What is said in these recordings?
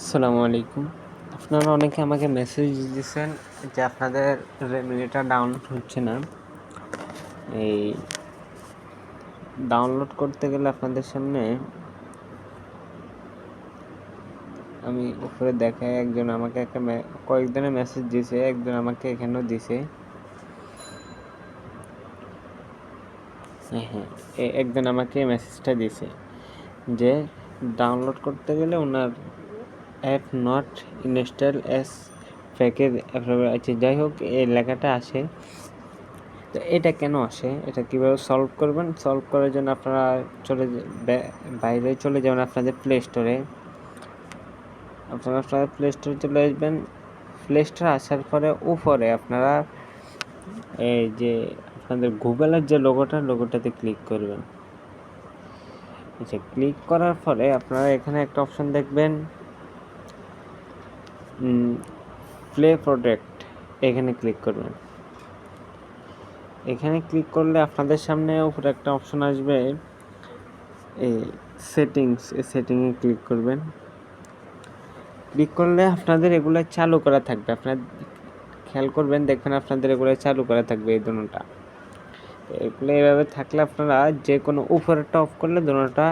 আসসালামু আলাইকুম। আপনারা অনেকে আমাকে মেসেজ দিয়েছেন যে আপনাদের রেমিডিটা ডাউনলোড হচ্ছে না। এই ডাউনলোড করতে গেলে আপনাদের সামনে আমি উপরে দেখাই একজন আমাকে একটা কয়েকজনের মেসেজ দিয়েছে, একজন আমাকে এখানেও দিছে হ্যাঁ একজন আমাকে মেসেজটা দিছে যে ডাউনলোড করতে গেলে ওনার app not install as package আচ্ছা যাই হোক, এই লেখাটা আসে। তো এটা কেন আসে? এটা কীভাবে সলভ করবেন? সলভ করার জন্য আপনারা চলে বাইরে চলে যাবেন আপনাদের প্লে স্টোরে আপনারা আপনাদের প্লে স্টোরে চলে আসবেন। প্লে স্টোরে আসার পরে উপরে আপনারা এই যে, আপনাদের গুগলের যে লোগোটা লোগোটাতে ক্লিক করবেন। আচ্ছা ক্লিক করার পরে আপনারা এখানে একটা অপশন দেখবেন। প্লে প্রোডাক্ট এখানে ক্লিক করবেন। এখানে ক্লিক করলে আপনাদের সামনে উপরে একটা অপশন আসবে, এই সেটিংস এই সেটিংয়ে ক্লিক করবেন। ক্লিক করলে আপনাদের এগুলো চালু করা থাকবে। আপনার খেয়াল করবেন, দেখবেন আপনাদের এগুলো চালু করা থাকবে এই দুটোটা এগুলো এভাবে থাকলে আপনারা যে কোনো উপরেরটা অফ করলে দুটোটা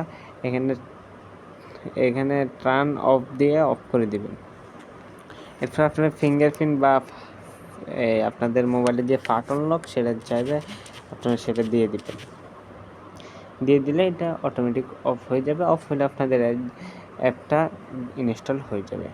এখানে এখানে টার্ন অফ দিয়ে অফ করে দিবেন। এরপর আপনার ফিঙ্গারপ্রিন্ট বা আপনাদের মোবাইলে যে ফাটন লক সেটা চাইবে, আপনারা সেটা দিয়ে দিবেন। দিয়ে দিলে এটা অটোমেটিক অফ হয়ে যাবে। অফ হলে আপনাদের অ্যাপটা ইনস্টল হয়ে যাবে।